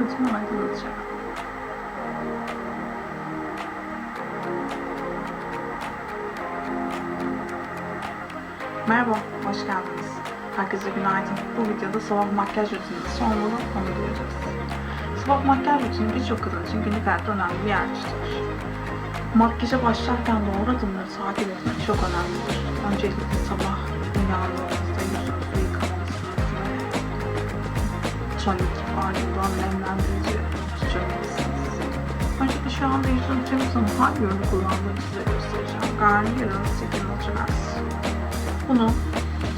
Suratımı aydınlatacağım. Merhaba, hoş geldiniz. Herkese günaydın. Bu videoda sabah makyaj rutinini sormalı onu göreceğiz. Sabah makyaj rutini birçok kadın için günlük hayatta önemli bir yer. Makyaja başlarken doğru adımları takip etmek çok önemlidir. Öncelikle sabah uyandığınızda yüzünüzü yıkamalısınız ve tonik ardından nemlendirici sürmelisiniz. Öncelikle şu anda yüzüm temiz ama hangi ürünü kullandığımı size göstereceğim. Garnier'ın Skin Naturals. Bunu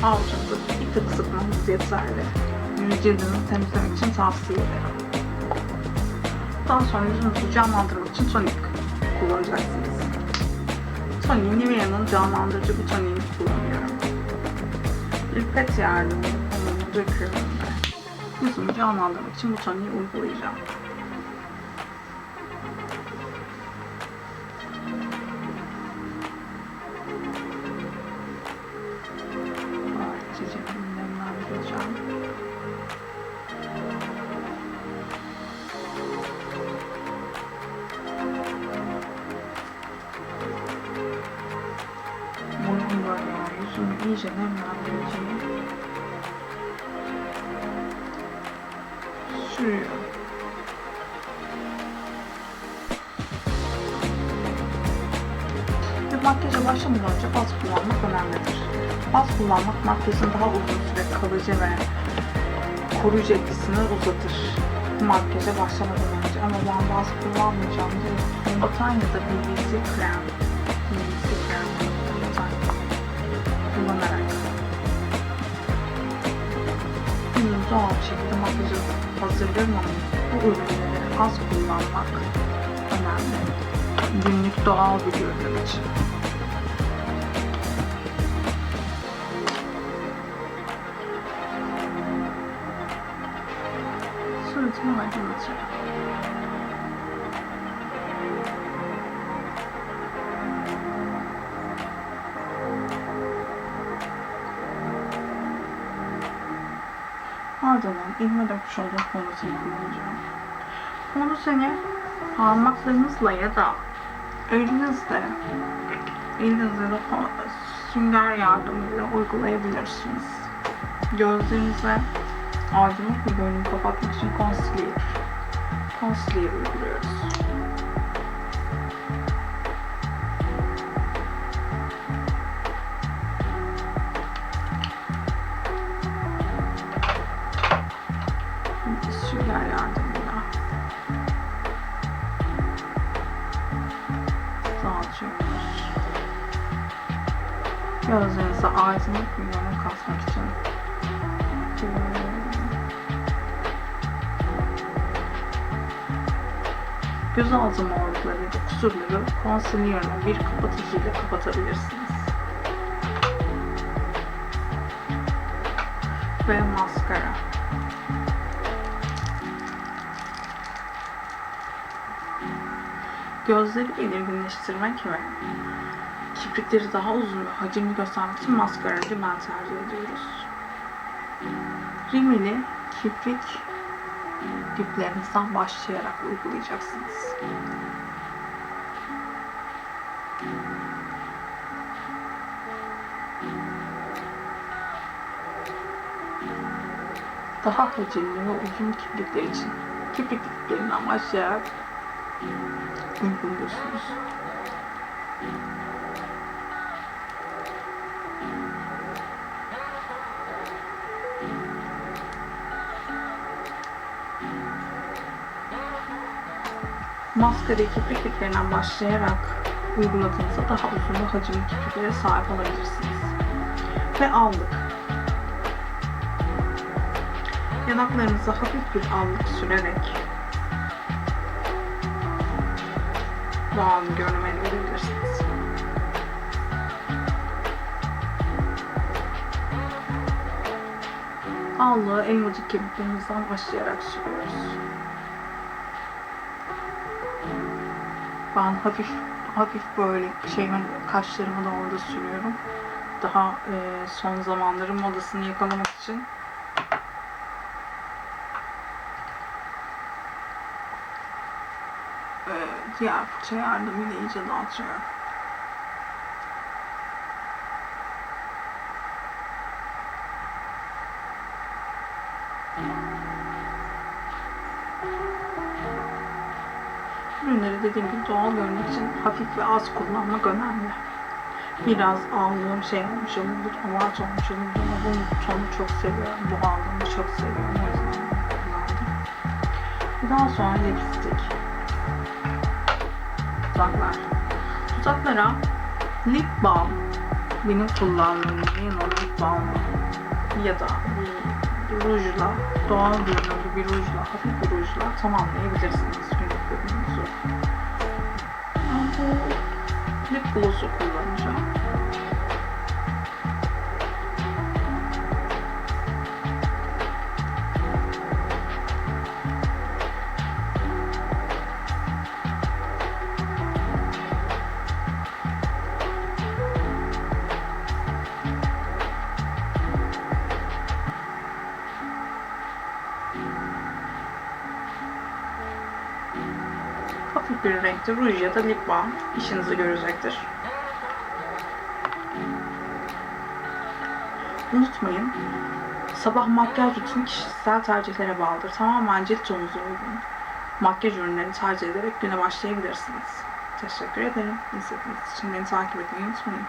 avucunuzda bir tık sıkmanız yeterli. Yüz cildinizi temizlemek için tavsiye ederim. Daha sonra yüzünüzü canlandırmak için tonik kullanacaksınız. Toniği Nivea'nın canlandırıcı bir toniğini kullanıyorum. Bir pet yardımıyla döküyorum ve yüzümü canlandırmak için bu toniği uygulayacağım. Böylece cildimi nemlendireceğim. Bunun böyle yani yüzümü iyice nemlendireceğim. Sürüyorum. Ve makyaja başlamadan önce baz kullanmak önemlidir. Baz kullanmak makyajın daha uzun süre kalıcı ve koruyucu etkisini uzatır. Makyaja başlamadan önce ama ben baz kullanmayacağım diye Botanya'da BBC krem, BBC krem kullanarak doğal şekilde makyajı hazırlıyorum ama bu ürünleri az kullanmak önemli. Günlük doğal bir görünüm için. Suratımı aydınlatacağım. Ardından ilme dökmüş olduğum fondöteni kullanacağım. Fondöteni parmaklarınızla ya da elinizle elinizle de sünger yardımıyla uygulayabilirsiniz. Gözlerinize aydınlık bir görünüm kapatmak için concealer. Concealer uyguluyoruz. Gözlerinize aydınlık bir görünüm katmak için eee, gözaltı morlukları ya da kusurları concealer'la bir kapatıcıyla kapatabilirsiniz. Ve maskara. Gözleri belirginleştirmek ve kirpikleri daha uzun ve hacimli göstermek için maskarayı ben tercih ediyoruz. Rimeli kirpik diplerinizden başlayarak uygulayacaksınız. Daha hacimli ve uzun kirpikler için kirpik diplerinden başlayarak uyguluyorsunuz. Maskarayı kirpik diplerinden başlayarak uyguladığınızda daha uzun ve hacimli kirpiklere sahip olabilirsiniz. Ve aldık. Yanaklarınıza hafif bir allık sürerek doğal görünüm elde edebilirsiniz. Allığı elmacık kemiklerimizden başlayarak sürüyoruz. Ben hafif hafif böyle şeyimin kaşlarımı da orada sürüyorum. Daha e, son zamanların modasını yakalamak için. E, diğer fırça yardımıyla iyice dağıtıyorum. Ürünleri dediğim gibi doğal görünmek için hafif ve az kullanmak önemli. Biraz aldığım şey olmuş olabilir, amaç olmuş olabilir ama bu tonu çok seviyorum. Bu aldığımı çok seviyorum. O yüzden kullandım. Daha sonra lipstick. Tuzaklar. Tuzaklara lip balm. Benim kullandığım Lino lip balm ya da bir rujla, doğal görünümlü bir rujla, hafif bir rujla tamamlayabilirsiniz lip gloss'u Hafif bir renkte ruj ya da lip balm işinizi görecektir. Unutmayın, sabah makyaj rutini kişisel tercihlere bağlıdır. Tamamen cilt tonunuza uygun. Makyaj ürünlerini tercih ederek güne başlayabilirsiniz. Teşekkür ederim. İzlediğiniz için beni takip etmeyi unutmayın.